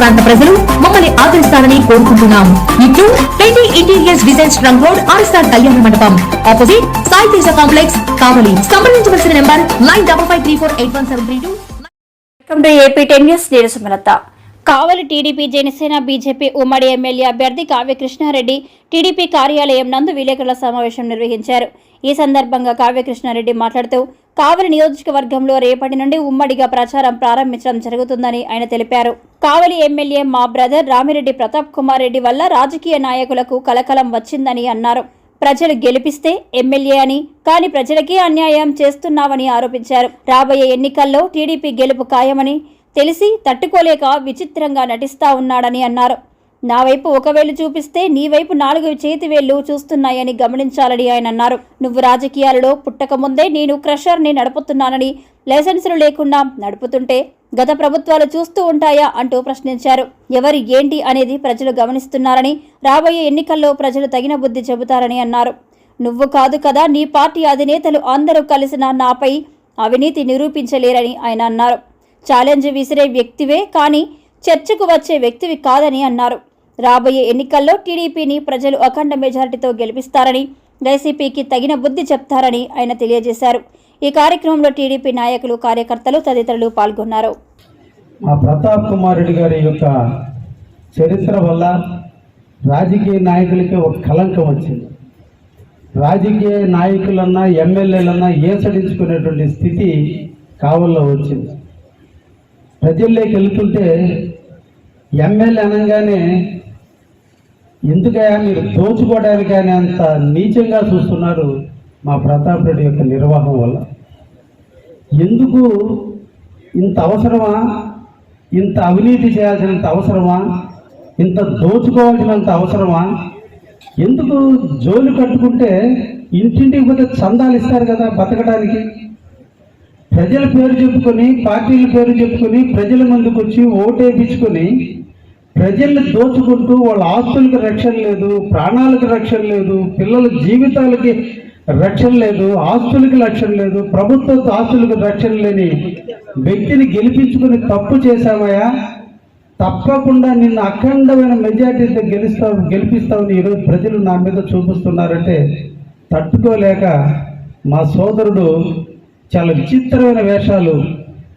ప్రాంత ప్రజలు మమ్మల్ని ఆదరిస్తారని కోరుకుంటున్నాం. ఇట్లు trendy interiors design trunk road RSR Kalyana Mandapam. Opposite Sai Teja complex Kavali. సంప్రదించవలసిన number nine double five three four eight one seven three two. Welcome to AP ten years నేను Sumalatha. Kavali TDP Janasena BJP ఉమ్మడి MLA అభ్యర్థి Kavya Krishna Reddy TDP కార్యాలయం నందు విలేకరుల సమావేశం నిర్వహించారు. ఈ సందర్భంగా కావ్య కృష్ణారెడ్డి మాట్లాడుతూ కావలి నియోజకవర్గంలో రేపటి నుండి ఉమ్మడిగా ప్రచారం ప్రారంభించడం జరుగుతుందని ఆయన తెలిపారు. కావలి ఎమ్మెల్యే మా బ్రదర్ రామిరెడ్డి ప్రతాప్ కుమార్ రెడ్డి వల్ల రాజకీయ నాయకులకు కలకలం వచ్చిందని అన్నారు. ప్రజలు గెలిపిస్తే ఎమ్మెల్యే అని కానీ ప్రజలకే అన్యాయం చేస్తున్నావని ఆరోపించారు. రాబోయే ఎన్నికల్లో టీడీపీ గెలుపు ఖాయమని తెలిసి తట్టుకోలేక విచిత్రంగా నటిస్తా ఉన్నాడని అన్నారు. నా వైపు ఒకవేళ చూపిస్తే నీ వైపు నాలుగు చేతి వేళ్ళు చూస్తున్నాయని గమనించాలని ఆయన అన్నారు. నువ్వు రాజకీయాలలో పుట్టకముందే నేను క్రషర్ని నడుపుతున్నానని లైసెన్సులు లేకుండా నడుపుతుంటే గత ప్రభుత్వాలు చూస్తూ ఉంటాయా అంటూ ప్రశ్నించారు. ఎవరు ఏంటి అనేది ప్రజలు గమనిస్తున్నారని రాబోయే ఎన్నికల్లో ప్రజలు తగిన బుద్ధి చెబుతారని అన్నారు. నువ్వు కాదు కదా నీ పార్టీ అధినేతలు అందరూ కలిసిన నాపై అవినీతి నిరూపించలేరని ఆయన అన్నారు. ఛాలెంజ్ విసిరే వ్యక్తివే కానీ చర్చకు వచ్చే వ్యక్తివి కాదని అన్నారు. రాబోయే ఎన్నికల్లో టీడీపీని ప్రజలు అఖండ మెజారిటీతో గెలిపిస్తారని వైసీపీకి తగిన బుద్ధి చెప్తారని ఆయన తెలియజేశారు. ఈ కార్యక్రమంలో టీడీపీ నాయకులు కార్యకర్తలు తదితరులు పాల్గొన్నారు. మా ప్రతాప్ కుమార్ రెడ్డి గారి యొక్క చరిత్ర వల్ల రాజకీయ నాయకులకి ఒక కలంకం వచ్చింది. రాజకీయ నాయకులన్నా ఎమ్మెల్యేలన్నా ఏసడించుకునేటువంటి స్థితి కావల్లో వచ్చింది. ప్రజల్లోకి వెళ్తుంటే ఎమ్మెల్యే అనగానే ఎందుకయా మీరు దోచుకోవడానికి అని అంత నీచంగా చూస్తున్నారు మా ప్రతాప్ రెడ్డి యొక్క నిర్వాహం వల్ల. ఎందుకు ఇంత అవసరమా? ఇంత అవినీతి చేయాల్సినంత అవసరమా? ఇంత దోచుకోవాల్సినంత అవసరమా? ఎందుకు జోలు కట్టుకుంటే ఇంటింటికి పోతే చందాలు ఇస్తారు కదా బతకడానికి? ప్రజల పేరు చెప్పుకొని పార్టీల పేరు చెప్పుకొని ప్రజల ముందుకు వచ్చి ఓటేపించుకొని ప్రజల్ని దోచుకుంటూ వాళ్ళ ఆస్తులకు రక్షణ లేదు ప్రాణాలకు రక్షణ లేదు పిల్లల జీవితాలకి రక్షణ లేదు ఆస్తులకి రక్షణ లేదు ప్రభుత్వ ఆస్తులకు రక్షణ లేని వ్యక్తిని గెలిపించుకుని తప్పు చేశామయ్యా తప్పకుండా నిన్ను అఖండమైన మెజార్టీతో గెలుస్తావు గెలిపిస్తావని ఈరోజు ప్రజలు నా మీద చూపిస్తున్నారంటే తట్టుకోలేక మా సోదరుడు చాలా విచిత్రమైన వేషాలు.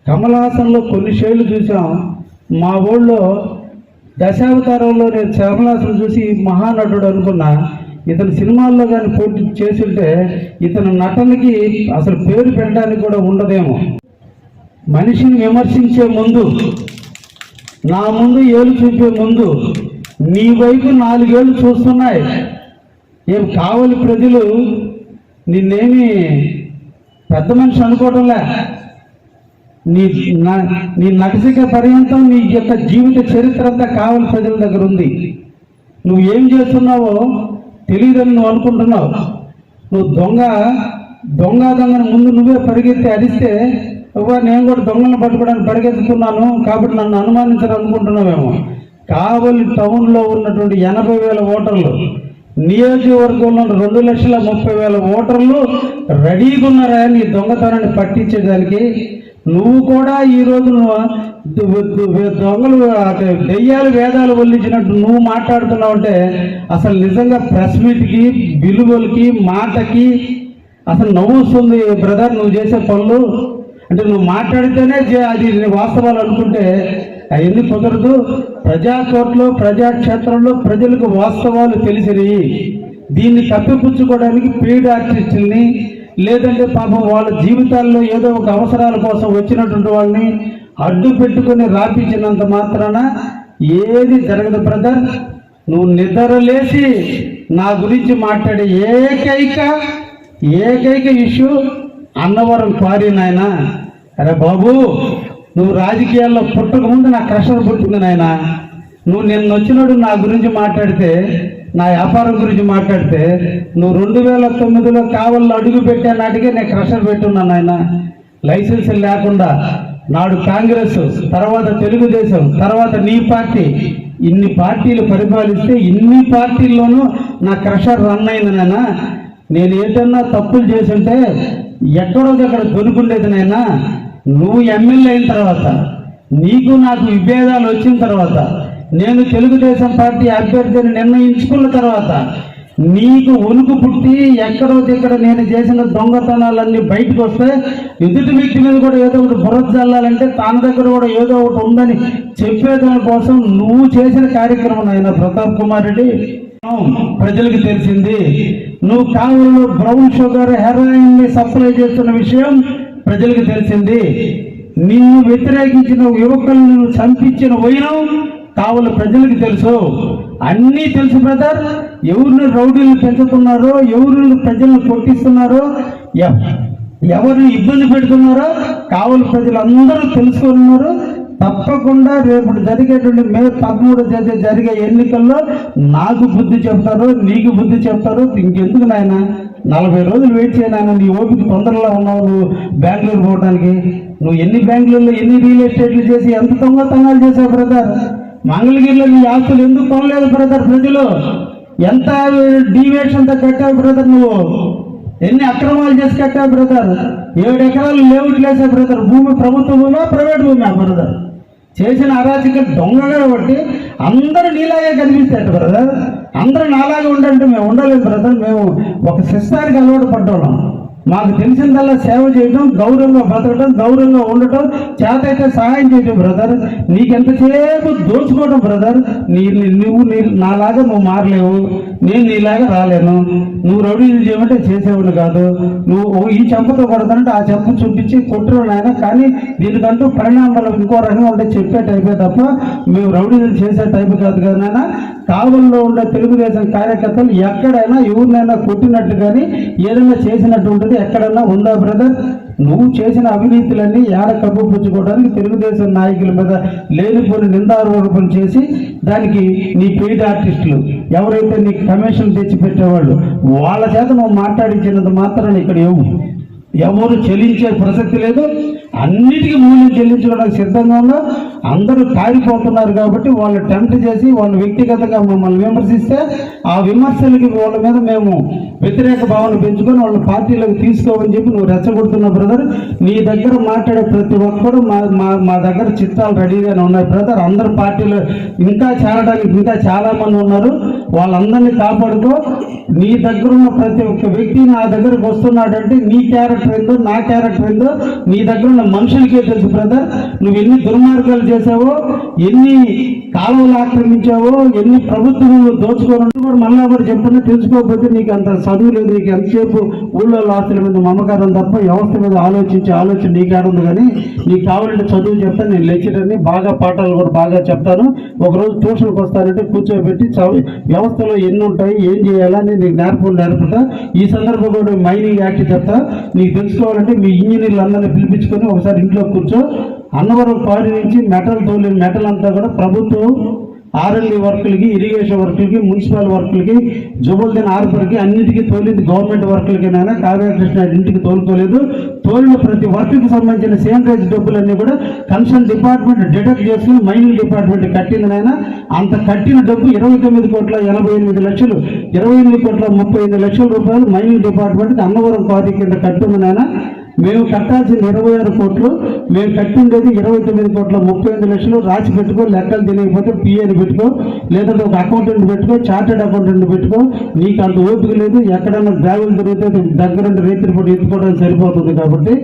కమలాసంలో కొన్ని షేళ్ళు చూసాం. మా ఊళ్ళో దశావతారంలో నేను కమలహాసన్ చూసి మహానటుడు అనుకున్నా ఇతను సినిమాల్లో కానీ పోటీ చేస్తుంటే ఇతను నటనకి అసలు పేరు పెట్టడానికి కూడా ఉండదేమో. మనిషిని విమర్శించే ముందు నా ముందు ఏలు చూపే ముందు నీ వైపు నాలుగేళ్ళు చూస్తున్నాయి. ఏం కావాలి ప్రజలు నిన్నేమి పెద్ద మనిషి అనుకోవడంలే నీ నా- నీ నటసిక పర్యంతం నీ యొక్క జీవిత చరిత్ర అంతా కావలి ప్రజల దగ్గర ఉంది. నువ్వు ఏం చేస్తున్నావో తెలియదని నువ్వు అనుకుంటున్నావు. నువ్వు దొంగ దొంగ దొంగను ముందు నువ్వే పరిగెత్తి అడిస్తే నేను కూడా దొంగలను పట్టుకోవడానికి పరిగెత్తుతున్నాను కాబట్టి నన్ను అనుమానించాలనుకుంటున్నావేమో కావలి టౌన్లో ఉన్నటువంటి ఎనభై వేల ఓటర్లు నియోజకవర్గంలో రెండు లక్షల ముప్పై వేల ఓటర్లు రెడీగా ఉన్నారా నీ దొంగతనాన్ని పట్టించేదానికి? నువ్వు కూడా ఈ రోజు నువ్వు దొంగలు దెయ్యాలు వేదాలు వల్లించినట్టు నువ్వు మాట్లాడుతున్నావు అంటే అసలు నిజంగా ప్రెస్ మీట్కి విలువలకి మాటకి అసలు నవ్వుస్తుంది బ్రదర్. నువ్వు చేసే పనులు అంటే నువ్వు మాట్లాడితేనే జే- అది వాస్తవాలు అనుకుంటే అవన్నీ కుదరదు? ప్రజా కోర్టులో ప్రజాక్షేత్రంలో ప్రజలకు వాస్తవాలు తెలిసినవి దీన్ని తప్పిపుచ్చుకోవడానికి పెయిడ్ ఆర్టిస్టుల్ని లేదంటే పాపం వాళ్ళ జీవితాల్లో ఏదో ఒక అవసరాల కోసం వచ్చినటువంటి వాళ్ళని అడ్డు పెట్టుకొని రాపించినంత మాత్రాన ఏది జరగదు బ్రదర్. నువ్వు నిద్రలేసి నా గురించి మాట్లాడే ఏకైక ఏకైక ఇష్యూ అన్నవరం క్వారీ నాయన. అరే బాబు నువ్వు రాజకీయాల్లో పుట్టకముందు నా క్రషర్ పుట్టింది నాయన. నువ్వు నిన్న వచ్చినాడు నా గురించి మాట్లాడితే నా వ్యాపారం గురించి మాట్లాడితే నువ్వు రెండు వేల తొమ్మిదిలో కావల్లో అడుగు పెట్టే నాటికే నేను క్రషర్ పెట్టున్నాను ఆయన లైసెన్స్ లేకుండా నాడు కాంగ్రెస్ తర్వాత తెలుగుదేశం తర్వాత నీ పార్టీ ఇన్ని పార్టీలు పరిపాలిస్తే ఇన్ని పార్టీల్లోనూ నా క్రషర్ రన్ అయింది నాయన. నేను ఏదన్నా తప్పులు చేసుంటే ఎక్కడో దగ్గర దొరుకుండేది నైనా నువ్వు ఎమ్మెల్యే అయిన తర్వాత నీకు నాకు విభేదాలు వచ్చిన తర్వాత నేను తెలుగుదేశం పార్టీ అభ్యర్థిని నిర్ణయించుకున్న తర్వాత నీకు ఉనుకు పుట్టి ఎక్కడో దగ్గర నేను చేసిన దొంగతనాలన్నీ బయటకు వస్తే ఎదుటి వ్యక్తి మీద కూడా ఏదో ఒకటి బుర్ర చల్లాలంటే తన దగ్గర కూడా ఏదో ఒకటి ఉందని చెప్పేదాని కోసం నువ్వు చేసిన కార్యక్రమం ఆయన ప్రతాప్ కుమార్ రెడ్డి. ప్రజలకు తెలిసింది నువ్వు కావులు బ్రౌన్ షుగర్ హెరాయిన్ని సప్లై చేస్తున్న విషయం ప్రజలకు తెలిసింది. నిన్ను వ్యతిరేకించిన యువకులను చంపించిన వైనం కావలి ప్రజలకు తెలుసు. అన్నీ తెలుసు బ్రదర్ ఎవరిని రౌడీలు పెంచుతున్నారో ఎవరిని ప్రజలను కొట్టిస్తున్నారో ఎవరిని ఇబ్బంది పెడుతున్నారో కావలి ప్రజలు అందరూ తెలుసుకున్నారు ఉన్నారు. తప్పకుండా రేపు జరిగేటువంటి మే పదమూడు తేదీ జరిగే ఎన్నికల్లో నాకు బుద్ధి చెప్తారు నీకు బుద్ధి చెప్తారు. ఇంకెందుకు నాయన? నలభై రోజులు వెయిట్ చేయనాయన నీ ఓపిక తొందరలో ఉన్నావు నువ్వు బెంగళూరు పోవడానికి నువ్వు ఎన్ని బెంగళూరులో ఎన్ని రియల్ ఎస్టేట్లు చేసి ఎంత దొంగతనాలు చేసావు బ్రదర్? మంగళగిరిలో నీ ఆస్తులు ఎందుకు కొనలేదు బ్రదర్ ప్రజలు? ఎంత డీవియేషన్తో కట్టావు బ్రదర్ నువ్వు? ఎన్ని అక్రమాలు చేసి కట్టావు బ్రదర్? ఏడు ఎకరాలు లేవుట్ లేసా బ్రదర్. భూమి ప్రభుత్వ భూమా ప్రైవేట్ భూమా బ్రదర్? చేసిన అరాచక దొంగగా కాబట్టి అందరూ నీలాగే కనిపిస్తాడు బ్రదర్. అందరూ నాలాగే ఉండంటే మేము ఉండలేదు బ్రదర్. మేము ఒక సిస్టార్కి అలవాటు పడ్డాం. మాకు తెలిసిందల్లా సేవ చేయడం గౌరవంగా బ్రతకడం గౌరవంగా ఉండటం చేతైతే సహాయం చేయడం బ్రదర్. నీకెంతసేపు దోచుకోవడం బ్రదర్. నీ నువ్వు నీ నాలాగా నువ్వు మారలేవు. నేను నీలాగా రాలేను. నువ్వు రౌడీలు చేయమంటే చేసేవాడు కాదు. నువ్వు ఈ చెంపతో కొడతానంటే ఆ చెంప చూపించి కొట్టరు నాయన. కానీ దీనికంటూ పరిణామాలు ఇంకో రకంగా ఉంటే చెప్పే టైపే తప్ప మేము రౌడీలు చేసే టైపు కాదు కదా నాయన. కావల్లో ఉండే తెలుగుదేశం కార్యకర్తలు ఎక్కడైనా ఎవరినైనా కొట్టినట్టు కానీ ఏదైనా చేసినట్టు ఉంటుంది ఎక్కడైనా ఉందా బ్రదర్? నువ్వు చేసిన అవినీతులన్నీ ఏడ కప్పుపుచ్చుకోవడానికి తెలుగుదేశం నాయకుల మీద లేనిపోని నిందారోపణ చేసి దానికి నీ పెయిడ్ ఆర్టిస్టులు ఎవరైతే నీకు కమిషన్ తెచ్చి పెట్టేవాళ్ళు వాళ్ళ చేత నువ్వు మాట్లాడించినంత మాత్రాన్ని ఇక్కడ ఎవరు ఎవరు చెల్లించే ప్రసక్తి లేదు అన్నిటికీ మూల్యం చెల్లించుకోవడానికి సిద్ధంగా ఉన్నా అందరూ తాడిపోతున్నారు కాబట్టి వాళ్ళు టెంప్ట్ చేసి వాళ్ళు వ్యక్తిగతంగా మమ్మల్ని విమర్శిస్తే ఆ విమర్శలకి వాళ్ళ మీద మేము వ్యతిరేక భావన పెంచుకొని వాళ్ళ పార్టీలోకి తీసుకోమని చెప్పి నువ్వు రెచ్చగొడుతున్నావు బ్రదర్ నీ దగ్గర మాట్లాడే ప్రతి ఒక్కరు మా మా మా దగ్గర చిత్రాలు రెడీగానే ఉన్నాయి బ్రదర్ అందరు పార్టీలో ఇంకా చేరడానికి ఇంకా చాలామంది ఉన్నారు. వాళ్ళందరినీ కాపాడుకో. నీ దగ్గర ఉన్న ప్రతి ఒక్క వ్యక్తి నా దగ్గరకు వస్తున్నాడంటే నీ క్యారెక్టర్ ఏందో నా క్యారెక్టర్ ఏందో నీ దగ్గర ఉన్న మనుషులకే తెలుసు బ్రదర్ నువ్వు ఎన్ని దుర్మార్గాలు చేసావో ఎన్ని కాలువలు ఆక్రమించావో ఎన్ని ప్రభుత్వం దోచుకోవాలంటే కూడా మళ్ళీ కూడా చెప్పండి తెలుసుకోకపోతే నీకు అంత చదువు లేదు నీకు ఎంతసేపు ఊళ్ళో ఆస్తుల మీద మమకారం తప్ప వ్యవస్థ మీద ఆలోచించే ఆలోచన నీకు ఉంది కానీ నీకు కావాలంటే చదువు చెప్తాను నేను లెక్చరర్ని బాగా పాఠాలు కూడా బాగా చెప్తాను. ఒకరోజు ట్యూషన్కి వస్తానంటే కూర్చోబెట్టి చదువు వ్యవస్థలో ఎన్ని ఉంటాయి ఏం చేయాలని నీకు నేర్పు నేర్పుతా. ఈ సందర్భంలో మైనింగ్ యాక్ట్ చెప్తా. నీకు తెలుసుకోవాలంటే మీ ఇంజనీర్లు అందరినీ పిలిపించుకొని ఒకసారి ఇంట్లో కూర్చో. అన్నవరం పాడి నుంచి మెటల్ తోలిన మెటల్ అంతా కూడా ప్రభుత్వం ఆర్ఎల్ఈ వర్కులకి ఇరిగేషన్ వర్కులకి మున్సిపల్ వర్కులకి జుబల్దిన్ ఆర్పర్కి అన్నిటికీ తోలింది గవర్నమెంట్ వర్కులకినైనా కావ్యకృష్ణ ఇంటికి తోలుకోలేదు. తోలిన ప్రతి వర్క్కి సంబంధించిన సేంద్రేజ్ డబ్బులన్నీ కూడా కన్సర్న్ డిపార్ట్మెంట్ డిటెక్ట్ చేసుకుని మైనింగ్ డిపార్ట్మెంట్ కట్టిందినైనా అంత కట్టిన డబ్బు ఇరవై తొమ్మిది కోట్ల ఎనభై ఎనిమిది లక్షలు ఇరవై ఎనిమిది కోట్ల ముప్పై ఐదు లక్షల రూపాయలు మైనింగ్ డిపార్ట్మెంట్ అన్నవరం పార్టీ కింద కట్టిందినైనా మేము కట్టాల్సిన ఇరవై ఆరు కోట్లు మేము కట్టిండేది ఇరవై తొమ్మిది కోట్ల ముప్పై ఎనిమిది లక్షలు రాసి పెట్టుకో లెక్కలు తెలియకపోతే పిఏని పెట్టుకో లేదంటే ఒక అకౌంటెంట్ పెట్టుకో చార్టెడ్ అకౌంటెంట్ పెట్టుకో నీకు అంత ఓపిక లేదు ఎక్కడైనా బ్యాగులు తిరిగితే దగ్గర రైతులు కూడా ఎత్తుకోవడానికి సరిపోతుంది కాబట్టి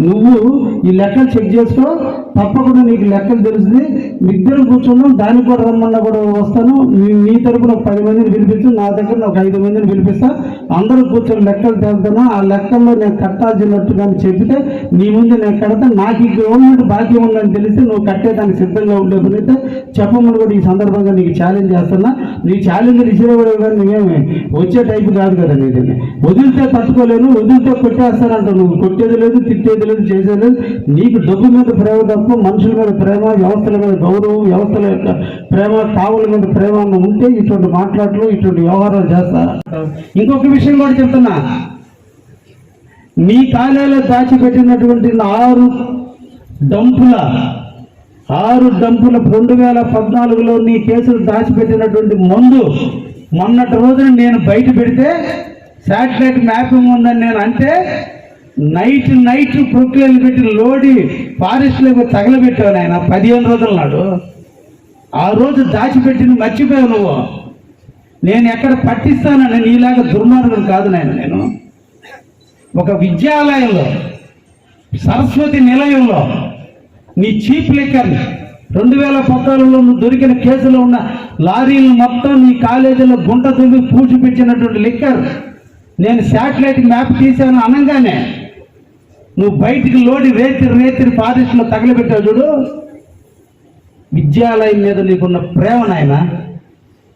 నువ్వు ఈ లెక్కలు చెక్ చేసుకో తప్పకుండా నీకు లెక్కలు తెలుస్తుంది. ఇద్దరు కూర్చున్నాం దానికి కూడా రమ్మన్నా కూడా వస్తాను. నీ- తరపున ఒక పది మందిని పిలిపించు నా దగ్గర ఒక ఐదు మందిని పిలిపిస్తా. అందరూ కూర్చొని లెక్కలు తేలుతాను ఆ లెక్కల్లో నేను కట్టాల్సినట్టు కానీ చెబితే నీ ముందు నేను కడతా. నాకు ఈ గవర్నమెంట్ బాకీ ఉందని తెలిస్తే నువ్వు కట్టేదానికి సిద్ధంగా ఉండే అయితే చెప్పమని కూడా ఈ సందర్భంగా నీకు ఛాలెంజ్ చేస్తున్నా. నీ ఛాలెంజ్ ఇచ్చినవాడు కానీ నువ్వేమి? వచ్చే టైపు కాదు కదా నీది. వదిలితే తట్టుకోలేను వదిలితే కొట్టేస్తానంట నువ్వు. కొట్టేది లేదు తిట్టేది లేదు చేయలేదు చేసేలేదు నీకు డబ్బు మీద ప్రేమ తప్ప మనుషుల మీద ప్రేమ వ్యవస్థల మీద గౌరవం వ్యవస్థల యొక్క ప్రేమ కావుల మీద ప్రేమ ఉంటే ఇటువంటి మాట్లాడలు ఇటువంటి వ్యవహారాలు చేస్తా. ఇంకొక విషయం కూడా చెప్తున్నా. నీ కాలేలో దాచిపెట్టినటువంటి ఆరు డంపుల ఆరు డంపుల రెండు వేల పద్నాలుగులో నీ కేసులు దాచిపెట్టినటువంటి మందు మొన్నటి రోజున నేను బయట పెడితే శాటిలైట్ మ్యాపింగ్ ఉందని నేను అంటే నైట్ నైట్ ప్రొక్లేలు పెట్టి లోడి ఫారెస్ట్లోకి తగలబెట్టావు ఆయన పదిహేను రోజుల నాడు. ఆ రోజు దాచిపెట్టింది మర్చిపోయావు నువ్వు. నేను ఎక్కడ పట్టిస్తానని నీలాగా దుర్మార్గుడు కాదు నాయన నేను. ఒక విద్యాలయంలో సరస్వతి నిలయంలో నీ చీప్ లెక్కర్ రెండు వేల పద్నాలుగులో నువ్వు దొరికిన కేసులో ఉన్న లారీలు మొత్తం నీ కాలేజీలో గుంట తుమ్మి పూడ్చిపెట్టినటువంటి లెక్కర్ నేను శాటిలైట్ మ్యాప్ తీశాను అనగానే నువ్వు బయటికి లోడి రేతిరి రేతిరి ఫారెస్ట్లో తగిలిపెట్టావు చూడు. విద్యాలయం మీద నీకున్న ప్రేమ నాయన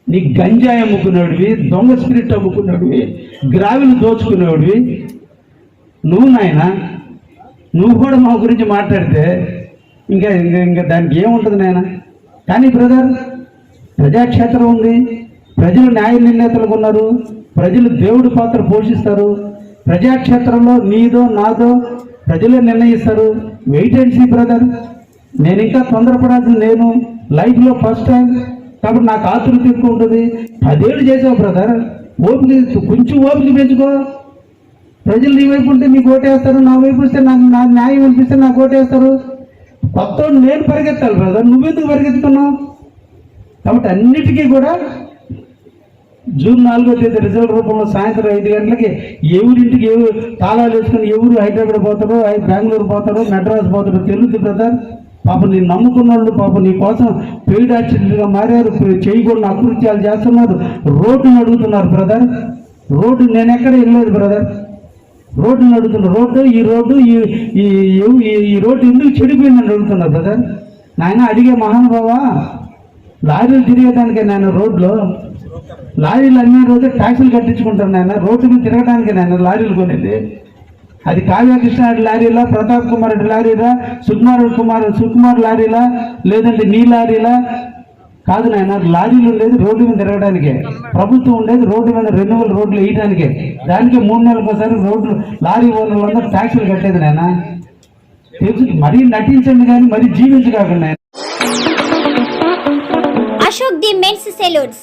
నీ గంజాయి అమ్ముకునేవాడివి దొంగ స్పిరిట్ అమ్ముకునేవాడివి గ్రావిలు దోచుకునేవాడివి. నువ్వు నాయన నువ్వు కూడా మా గురించి మాట్లాడితే ఇంకా ఇంకా ఇంకా దానికి ఏముంటుంది నాయన? కానీ బ్రదర్ ప్రజాక్షేత్రం ఉంది ప్రజలు న్యాయ నిర్ణేతలకు ఉన్నారు ప్రజలు దేవుడి పాత్ర పోషిస్తారు ప్రజాక్షేత్రంలో నీదో నాదో ప్రజలే నిర్ణయిస్తారు. వెయిట్ అండ్ సీ బ్రదర్ నేను ఇంకా తొందరపడాల్సింది నేను లైఫ్లో ఫస్ట్ టైం కాబట్టి నాకు ఆతృత ఎక్కువ ఉంటుంది. పదేళ్ళు చేసావు బ్రదర్ ఓపిక కొంచెం ఓపిక పెంచుకో. ప్రజలు నీ వైపు ఉంటే నీకు ఓటేస్తారు. నా వైపు వస్తే నాకు నా న్యాయం అనిపిస్తే నాకు ఓటేస్తారు. కొత్త నేను పరిగెత్తాలి బ్రదర్ నువ్వెందుకు పరిగెత్తుకున్నావు కాబట్టి అన్నిటికీ కూడా జూన్ నాలుగో తేదీ రిజల్ట్ రూపంలో సాయంత్రం ఐదు గంటలకి ఎవరింటికి ఎవరు తాళాలు వేసుకుని ఎవరు హైదరాబాద్ పోతారో ఐ- బెంగళూరు పోతారో మెడ్రాస్ పోతారో తెలుసు బ్రదర్. పాపం నేను నమ్ముకున్న వాళ్ళు పాపం నీ కోసం పెయిడ్ యాక్సిడెంట్గా మారారు. చేయకూడని అకృత్యాలు చేస్తున్నారు. రోడ్డును అడుగుతున్నారు బ్రదర్. రోడ్డు నేను ఎక్కడ వెళ్ళలేదు బ్రదర్. రోడ్డును అడుగుతున్నారు రోడ్డు ఈ రోడ్డు ఈ ఈ ఈ- రోడ్డు ఎందుకు చెడిపోయిందని అడుగుతున్నారు బ్రదర్. నాయన అడిగే మహానుభావా? లారీలు తిరిగేదానికే నాయన రోడ్లో లారీలు అన్ని రోజు ట్యాక్సులు కట్టించుకుంటాను నాయన. రోడ్డు మీద తిరగడానికి నాయన లారీలు కొనేది. అది కావ్యకృష్ణ లారీలా ప్రతాప్ కుమార్ రెడ్డి లారీలా సుకుమార్ కుమార్ సుకుమార్ లారీలా లేదంటే నీ లారీలా? కాదు నాయన లారీలు ఉండేది రోడ్డు మీద తిరగడానికే ప్రభుత్వం ఉండేది రోడ్డు మీద రెన్యువల్ రోడ్లు వేయడానికే దానికి మూడు నెలలకు ఒకసారి రోడ్లు లారీ ఓనర్లందరూ ట్యాక్సులు కట్టేది నాయన. తెలుసు మరీ నటించండి కానీ మరీ జీవించకాకండి అశోక్ ది మెన్స్ సెలూన్స్.